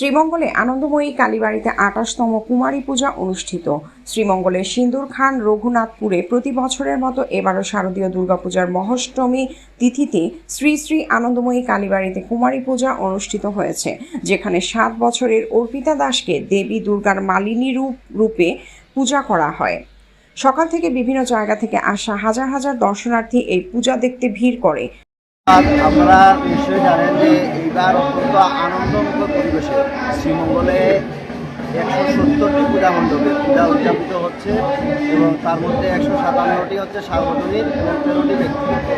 শ্রীমঙ্গলে আনন্দময়ী কালীবাড়িতে আঠাশতম কুমারী পূজা অনুষ্ঠিত। শ্রীমঙ্গলের সিন্দুর খান রঘুনাথপুরে প্রতি বছরের মতো এবারও শারদীয় দুর্গাপূজার মহাষ্টমী তিথিতে শ্রী শ্রী আনন্দময়ী কালীবাড়িতে কুমারী পূজা অনুষ্ঠিত হয়েছে, যেখানে সাত বছরের অর্পিতা দাসকে দেবী দুর্গার মালিনী রূপ, রূপে পূজা করা হয়। সকাল থেকে বিভিন্ন জায়গা থেকে আসা হাজার হাজার দর্শনার্থী এই পূজা দেখতে ভিড় করে। আপনারা নিশ্চয়ই জানেন যে এইবার অত্যন্ত আনন্দমুখর পরিবেশে শ্রীমঙ্গলে একশো সত্তরটি পূজা মণ্ডপে পূজা উদযাপিত হচ্ছে এবং তার মধ্যে একশো সাতান্নটি হচ্ছে সার্বজনীন এবং তেরোটি ব্যক্তিগত।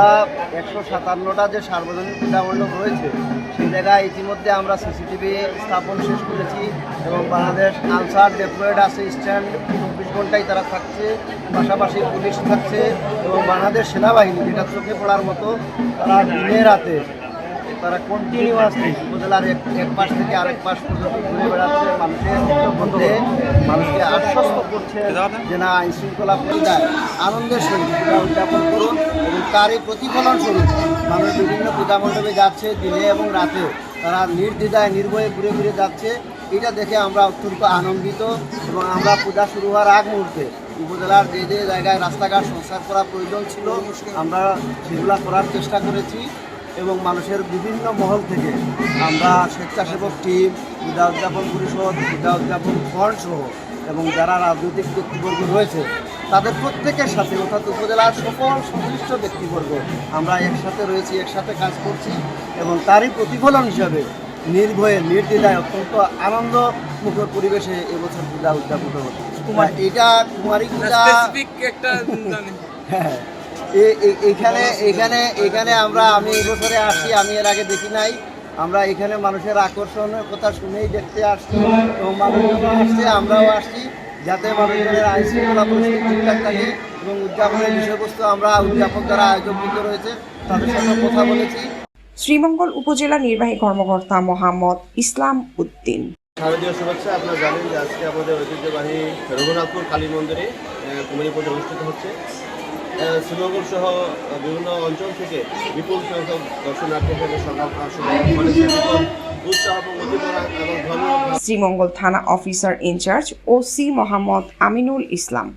আমরা একশো সাতান্নটা যে সার্বজনীন পূজা মণ্ডপ রয়েছে, সেই জায়গায় ইতিমধ্যে আমরা সিসিটিভি স্থাপন শেষ করেছি এবং বাংলাদেশ আনসার ডেপ্লয়েড আছে স্ট্যান্ড চব্বিশ ঘন্টায় তারা থাকছে, পাশাপাশি পুলিশ থাকছে এবং বাংলাদেশ সেনাবাহিনী যেটা চোখে পড়ার মতো, তারা দিনে রাতে, তারা কন্টিনিউয়াসলি উপজেলার এক এক পাশ থেকে আরেক পাশ পর্যন্ত ঘুরে বেড়াচ্ছে, মানুষের মধ্যে মানুষকে আশ্বস্ত করছে যে না আইন শৃঙ্খলা আনন্দের পূজা উদযাপন করুন। এবং তারই প্রতিফলন স্বরূপ মানুষ বিভিন্ন পূজা মণ্ডপে যাচ্ছে দিনে এবং রাতে তারা নির্দ্বিধায়, নির্ভয়ে ঘুরে ঘুরে যাচ্ছে। এটা দেখে আমরা অত্যন্ত আনন্দিত এবং আমরা পূজা শুরু হওয়ার আগ মুহূর্তে উপজেলার যে যে জায়গায় রাস্তাঘাট সংস্কার করা প্রয়োজন ছিল, আমরা সেগুলো করার চেষ্টা করেছি এবং মানুষের বিভিন্ন মহল থেকে আমরা স্বেচ্ছাসেবক টিম, পূজা উদযাপন পরিষদ, পূজা উদযাপন ফন্ড সহ এবং যারা রাজনৈতিক ব্যক্তিবর্গ রয়েছে তাদের প্রত্যেকের সাথে অর্থাৎ উপজেলার সকল সংশ্লিষ্ট ব্যক্তিবর্গ আমরা একসাথে রয়েছি একসাথে কাজ করছি এবং তারই প্রতিফলন হিসাবে নির্ভয়ে নির্দ্বিধায় অত্যন্ত আনন্দ মুখর পরিবেশে এবছর পূজা উদযাপিত হচ্ছে। এটা কুমারী পূজা একটা হ্যাঁ এখানে এখানে এখানে আমরা আমি এই বছরে আসছি আমি এর আগে দেখি নাই। আমরা এখানে মানুষের আকর্ষণের কথা শুনেই দেখতে আসছি এবং মানুষজনও আসছে আমরাও আসছি। যাতে মানুষজনের আইন শৃঙ্খলা পরিস্থিতি ঠিকঠাক থাকে এবং উদযাপনের বিষয়বস্তু আমরা উদযাপক যারা আয়োজকবৃন্দ রয়েছে তাদের সাথে কথা বলেছি। শ্রীমঙ্গল উপজেলা নির্বাহী কর্মকর্তা মোহাম্মদ ইসলাম উদ্দিন। শারদীয় শুভেচ্ছা আপনারা জানেন যে আজকে আমাদের ঐতিহ্যবাহী রঘুনাথপুর কালী মন্দিরে আহ, কুমারী পুজো অনুষ্ঠিত হচ্ছে। শ্রীমঙ্গল সহ বিভিন্ন অঞ্চল থেকে বিপুল সংখ্যক দর্শনার্থীদের ধর্মীয় শ্রীমঙ্গল থানা officer in charge O C Mohammad Aminul Islam.